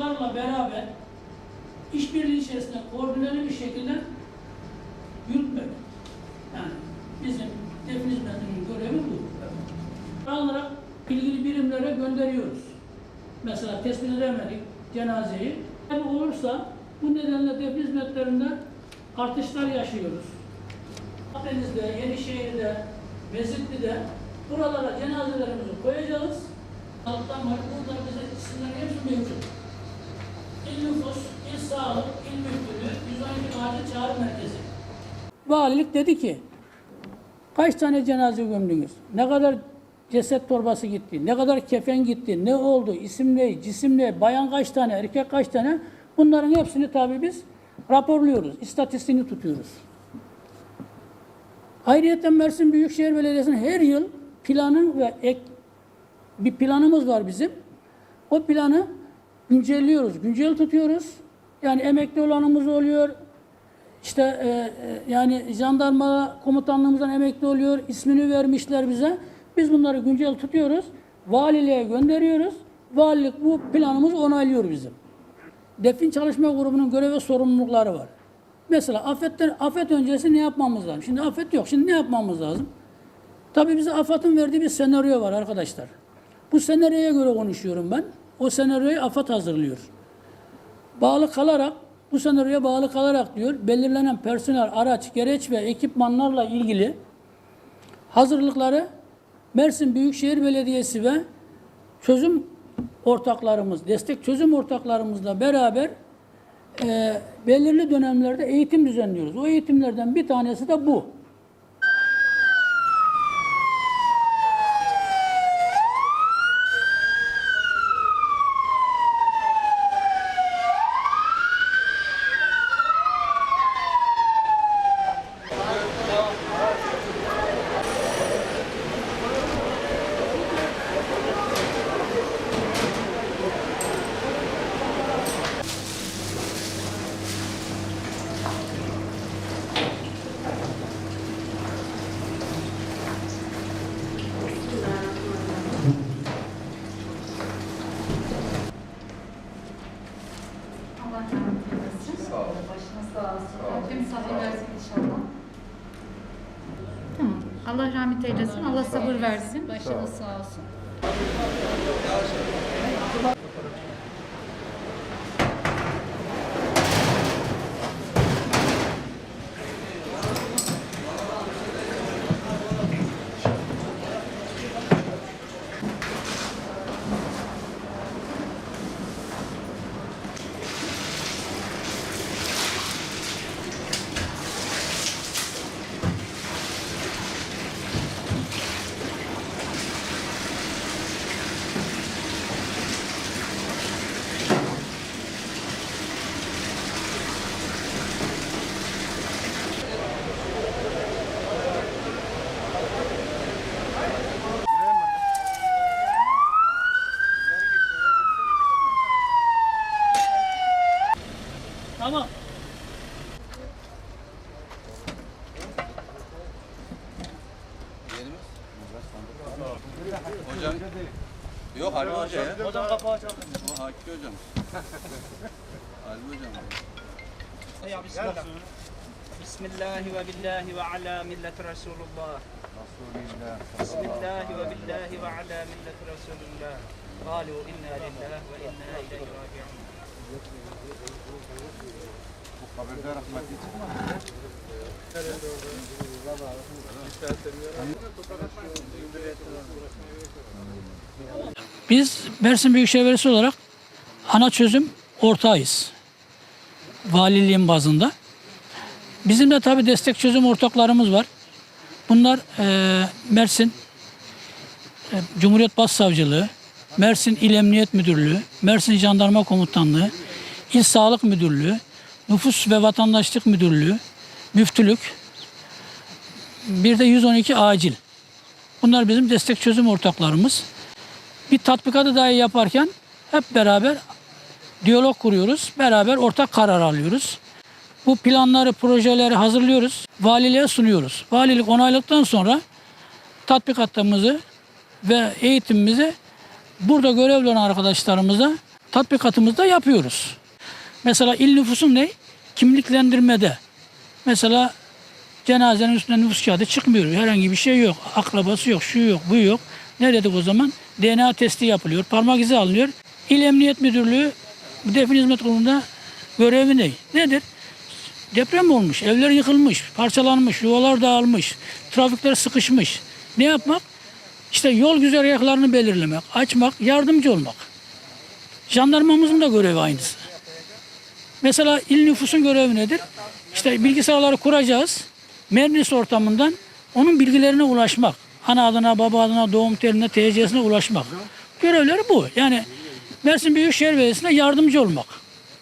komşularla beraber işbirliği içerisinde koordineli bir şekilde yürütmek. Yani bizim defin hizmetinin görevi bu. Alarak ilgili birimlere gönderiyoruz. Mesela tespit edemedik cenazeyi. Tabi olursa bu nedenle defin hizmetlerinde artışlar yaşıyoruz. Akdeniz'de, Yenişehir'de, Mezitli'de buralara cenazelerimizi koyacağız. Halktan var, burada bize isimler hepsi mevcut. İl Nüfus, İl Sağlık, İl Müftülüğü, 112 Acil Çağrı Merkezi. Valilik dedi ki, kaç tane cenaze gömdünüz? Ne kadar ceset torbası gitti? Ne kadar kefen gitti? Ne oldu? İsim ne? Cisim ne? Bayan kaç tane? Erkek kaç tane? Bunların hepsini tabii biz raporluyoruz. istatistiğini tutuyoruz. Ayrıca Mersin Büyükşehir Belediyesi'nin her yıl planı ve ek bir planımız var bizim. O planı güncelliyoruz, güncel tutuyoruz. Yani emekli olanımız oluyor. İşte e, e, yani jandarma komutanlığımızdan emekli oluyor. ismini vermişler bize. Biz bunları güncel tutuyoruz. Valiliğe gönderiyoruz. Valilik bu planımızı onaylıyor bizim. Defin Çalışma Grubu'nun görev ve sorumlulukları var. Mesela afetten, afet öncesi ne yapmamız lazım? Şimdi afet yok. Şimdi ne yapmamız lazım? Tabii bize AFAD'ın verdiği bir senaryo var arkadaşlar. Bu senaryoya göre konuşuyorum ben. O senaryoyu AFAD hazırlıyor. Bağlı kalarak, bu senaryoya bağlı kalarak diyor, belirlenen personel, araç, gereç ve ekipmanlarla ilgili hazırlıkları Mersin Büyükşehir Belediyesi ve çözüm ortaklarımız, destek çözüm ortaklarımızla beraber e, belirli dönemlerde eğitim düzenliyoruz. O eğitimlerden bir tanesi de bu. Allah rahmet eylesin. Sağ olun. Başınız sağ olsun. Rabbim sabır versin inşallah. Tamam. Allah rahmet eylesin. Allah sabır versin. Başınız sağ olsun. Hocam. Yok Halil Hoca ya. Hocam kapağı açalım. O Hakik Hocam. Halil Hocam. Ya bismillah. Bismillah ve billahi ve ala milleti Resulullah. Bismillah ve billahi ve ala milleti Resulullah. قالوا إنا لله وإنا إليه راجعون. biz Mersin Büyükşehir Belediyesi olarak ana çözüm ortağıyız. Valiliğin bazında. Bizim de tabii destek çözüm ortaklarımız var. Bunlar eee, Mersin e, Cumhuriyet Başsavcılığı, Mersin İl Emniyet Müdürlüğü, Mersin Jandarma Komutanlığı, İl Sağlık Müdürlüğü, Nüfus ve Vatandaşlık Müdürlüğü, Müftülük, bir de 112 acil. Bunlar bizim destek çözüm ortaklarımız bir tatbikatı dahi yaparken hep beraber diyalog kuruyoruz. Beraber ortak karar alıyoruz. Bu planları, projeleri hazırlıyoruz. Valiliğe sunuyoruz. Valilik onayladıktan sonra tatbikatımızı ve eğitimimizi burada görevli olan arkadaşlarımıza tatbikatımızda yapıyoruz. Mesela il nüfusun ne? Kimliklendirmede. Mesela cenazenin üstüne nüfus kağıdı çıkmıyor. Herhangi bir şey yok. Akrabası yok, şu yok, bu yok. Ne dedik o zaman? DNA testi yapılıyor. Parmak izi alınıyor. İl Emniyet Müdürlüğü defin hizmet kurulunda görevi ne? Nedir? Deprem olmuş, evler yıkılmış, parçalanmış, yuvalar dağılmış, trafikler sıkışmış. Ne yapmak? İşte yol güzergahlarını belirlemek, açmak, yardımcı olmak. Jandarmamızın da görevi aynısı. Mesela il nüfusun görevi nedir? İşte bilgisayarları kuracağız. Meclis ortamından onun bilgilerine ulaşmak. Ana adına, baba adına, doğum tarihine, TC'sine ulaşmak. Görevleri bu. Yani Mersin Büyükşehir Belediyesi'ne yardımcı olmak.